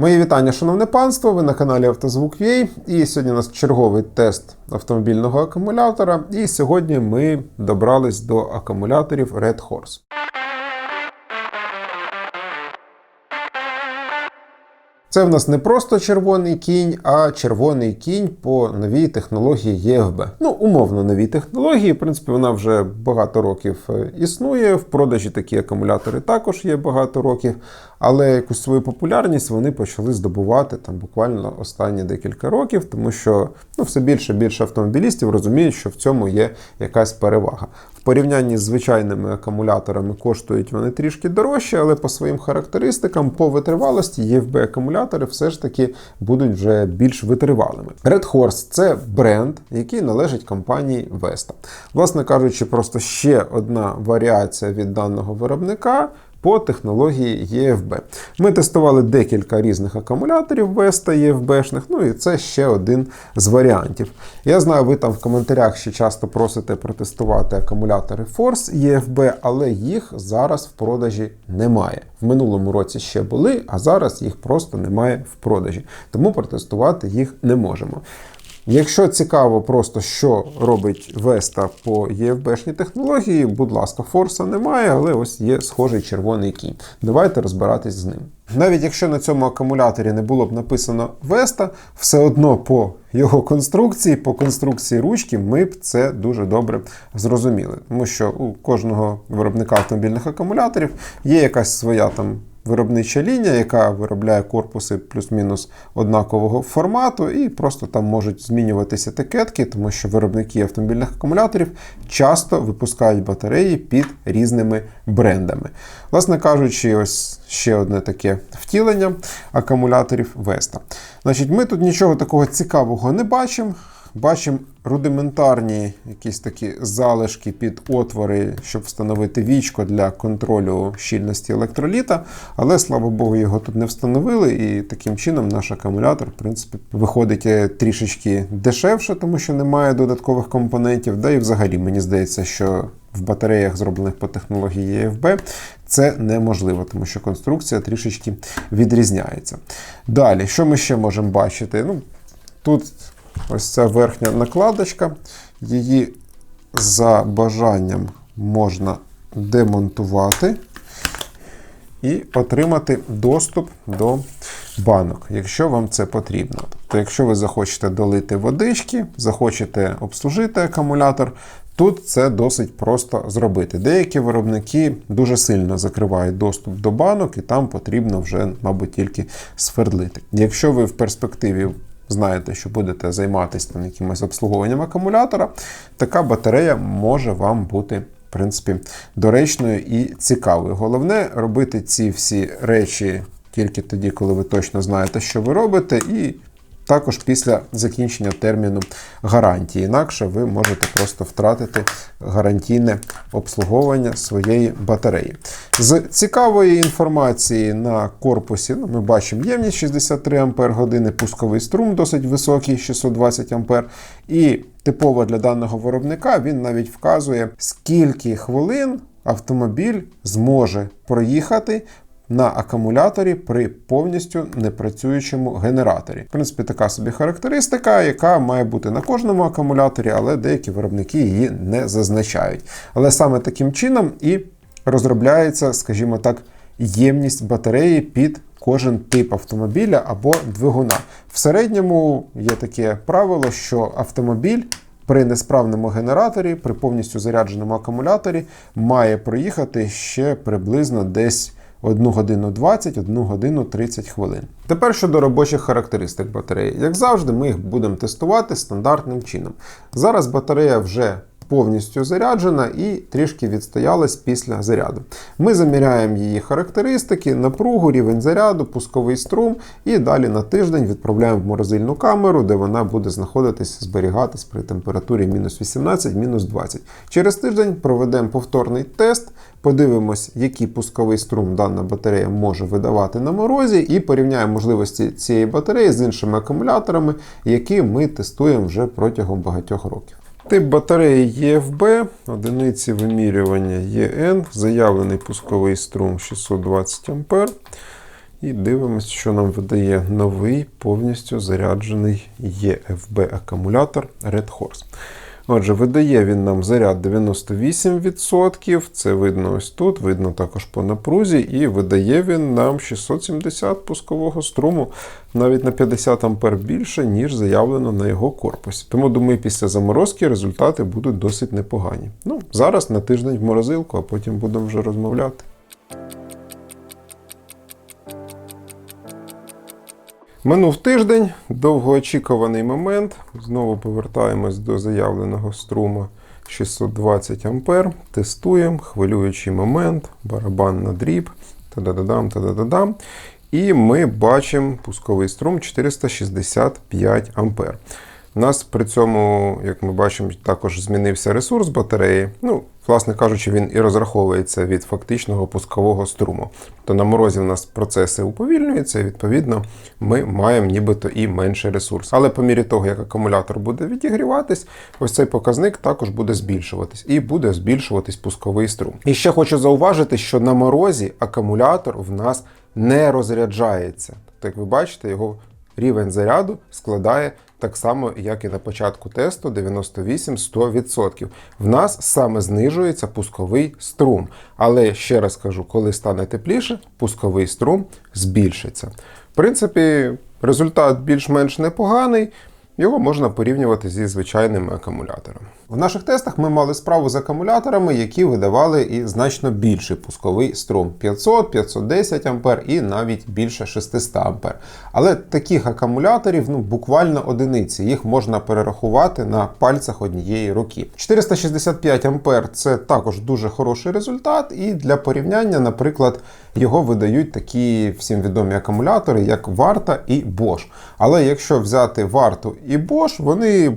Мої вітання, шановне панство. Ви на каналі Автозвук.ua і сьогодні у нас черговий тест автомобільного акумулятора. І сьогодні ми добрались до акумуляторів Red Horse. Це в нас не просто червоний кінь, а червоний кінь по новій технології ЄФБ. Ну, умовно новій технології. В принципі, вона вже багато років е, існує. В продажі такі акумулятори також є багато років, але якусь свою популярність вони почали здобувати там буквально останні декілька років, тому що ну, все більше більше автомобілістів розуміють, що в цьому є якась перевага. В порівнянні з звичайними акумуляторами коштують вони трішки дорожче, але по своїм характеристикам, по витривалості, ЄФБ акумулятори все ж таки будуть вже більш витривалими. Red Horse це бренд, який належить компанії Vesta. Власне кажучи, просто ще одна варіація від даного виробника. По технології ЄФБ. Ми тестували декілька різних акумуляторів Vesta ЄФБшних, ну і це ще один з варіантів. Я знаю, ви там в коментарях ще часто просите протестувати акумулятори Force ЄФБ, але їх зараз в продажі немає. В минулому році ще були, а зараз їх просто немає в продажі. Тому протестувати їх не можемо. Якщо цікаво просто, що робить Веста по ЄФБшній технології, будь ласка, форса немає, але ось є схожий червоний кінь. Давайте розбиратись з ним. Навіть якщо на цьому акумуляторі не було б написано Веста, все одно по його конструкції, по конструкції ручки, ми б це дуже добре зрозуміли. Тому що у кожного виробника автомобільних акумуляторів є якась своя там виробнича лінія, яка виробляє корпуси плюс-мінус однакового формату, і просто там можуть змінюватися етикетки, тому що виробники автомобільних акумуляторів часто випускають батареї під різними брендами. Власне кажучи, ось ще одне таке втілення акумуляторів Vesta. Значить, Ми тут нічого такого цікавого не бачимо. Бачимо рудиментарні якісь такі залишки під отвори, щоб встановити вічко для контролю щільності електроліта. Але, слава Богу, його тут не встановили, і таким чином наш акумулятор, в принципі, виходить е, трішечки дешевше, тому що немає додаткових компонентів. Да і взагалі мені здається, що в батареях, зроблених по технології ЄФБ, це неможливо, тому що конструкція трішечки відрізняється. Далі, що ми ще можемо бачити? Ну, Тут ось ця верхня накладочка, її за бажанням можна демонтувати і отримати доступ до банок, якщо вам це потрібно. Тобто, якщо ви захочете долити водички, захочете обслужити акумулятор, тут це досить просто зробити. Деякі виробники дуже сильно закривають доступ до банок, і там потрібно вже, мабуть, тільки свердлити. Якщо ви в перспективі знаєте, що будете займатися якимось обслуговуванням акумулятора, така батарея може вам бути, в принципі, доречною і цікавою. Головне робити ці всі речі тільки тоді, коли ви точно знаєте, що ви робите, і також після закінчення терміну гарантії. Інакше ви можете просто втратити гарантійне обслуговування своєї батареї. З цікавої інформації на корпусі ну, ми бачимо ємність 63 Ампер години, пусковий струм досить високий, 620 Ампер. І типово для даного виробника він навіть вказує, скільки хвилин автомобіль зможе проїхати на акумуляторі при повністю непрацюючому генераторі. В принципі, така собі характеристика, яка має бути на кожному акумуляторі, але деякі виробники її не зазначають. Але саме таким чином і розробляється, скажімо так, ємність батареї під кожен тип автомобіля або двигуна. В середньому є таке правило, що автомобіль. При несправному генераторі, при повністю зарядженому акумуляторі, має проїхати ще приблизно десь 1 годину 20, 1 годину 30 хвилин. Тепер щодо робочих характеристик батареї. Як завжди, ми їх будемо тестувати стандартним чином. Зараз батарея вже повністю заряджена і трішки відстоялась після заряду. Ми заміряємо її характеристики, напругу, рівень заряду, пусковий струм, і далі на тиждень відправляємо в морозильну камеру, де вона буде знаходитись, зберігатись при температурі мінус 18, мінус 20. Через тиждень проведемо повторний тест. Подивимось, який пусковий струм дана батарея може видавати на морозі, і порівняємо можливості цієї батареї з іншими акумуляторами, які ми тестуємо вже протягом багатьох років. Тип батареї ЄФБ, одиниці вимірювання ЄН, заявлений пусковий струм 620 А. І дивимося, що нам видає новий повністю заряджений EFB акумулятор Red Horse. Отже, видає він нам заряд 98%. Це видно ось тут, видно також по напрузі, і видає він нам 670 пускового струму, навіть на 50 А більше, ніж заявлено на його корпусі. Тому, думаю, після заморозки результати будуть досить непогані. Ну, зараз на тиждень в морозилку, а потім будемо вже розмовляти. Минув тиждень, довгоочікуваний момент. Знову повертаємось до заявленого струму 620 А. Тестуємо, хвилюючий момент, барабан на дріб, та-да-да-дам, та-да-да-дам. І ми бачимо пусковий струм 465 А. У нас при цьому, як ми бачимо, також змінився ресурс батареї. Ну, власне кажучи, він і розраховується від фактичного пускового струму. То на морозі в нас процеси уповільнюються, і відповідно ми маємо нібито і менший ресурс. Але по мірі того, як акумулятор буде відігріватись, ось цей показник також буде збільшуватись, і буде збільшуватись пусковий струм. І ще хочу зауважити, що на морозі акумулятор в нас не розряджається. Тобто, як ви бачите, його рівень заряду складає так само, як і на початку тесту 98-100%. В нас саме знижується пусковий струм. Але ще раз кажу, коли стане тепліше, пусковий струм збільшиться. В принципі, результат більш-менш непоганий. Його можна порівнювати зі звичайними акумуляторами. В наших тестах ми мали справу з акумуляторами, які видавали і значно більший пусковий струм 500, 510 А і навіть більше 600 А. Але таких акумуляторів ну буквально одиниці. Їх можна перерахувати на пальцях однієї руки. 465 А це також дуже хороший результат, і для порівняння, наприклад, його видають такі всім відомі акумулятори, як Варта і Bosch. Але якщо взяти варту і Bosch, вони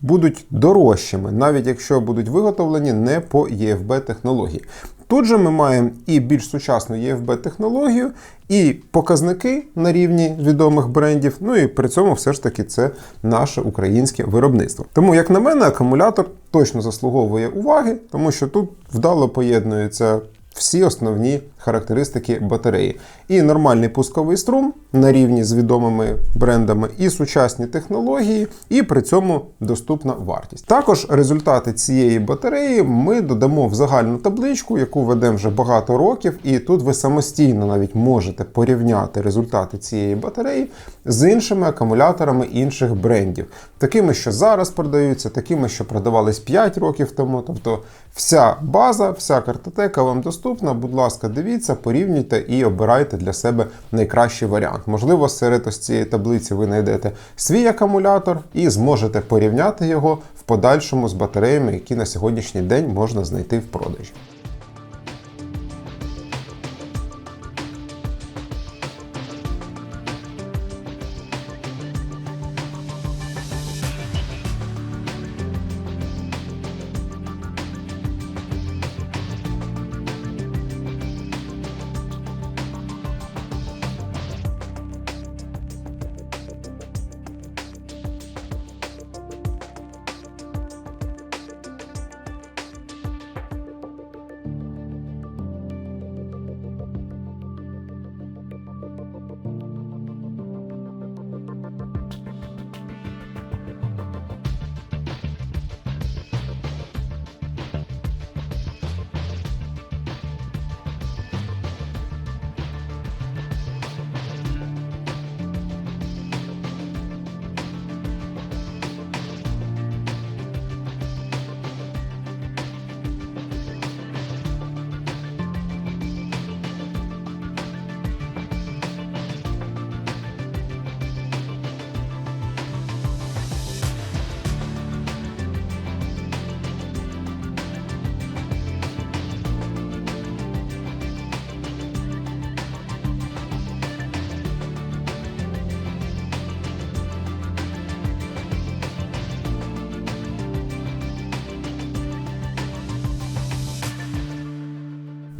будуть дорожчими, навіть якщо будуть виготовлені не по EFB технології. Тут же ми маємо і більш сучасну EFB технологію, і показники на рівні відомих брендів. Ну і при цьому все ж таки це наше українське виробництво. Тому, як на мене, акумулятор точно заслуговує уваги, тому що тут вдало поєднуються всі основні характеристики батареї. І нормальний пусковий струм на рівні з відомими брендами, і сучасні технології, і при цьому доступна вартість. Також результати цієї батареї ми додамо в загальну табличку, яку ведемо вже багато років, і тут ви самостійно навіть можете порівняти результати цієї батареї з іншими акумуляторами інших брендів, такими, що зараз продаються, такими, що продавались 5 років тому. Тобто вся база, вся картотека вам доступна. Будь ласка, дивіться, порівнюйте і обирайте для себе найкращий варіант. Можливо, серед ось цієї таблиці ви знайдете свій акумулятор і зможете порівняти його в подальшому з батареями, які на сьогоднішній день можна знайти в продажі.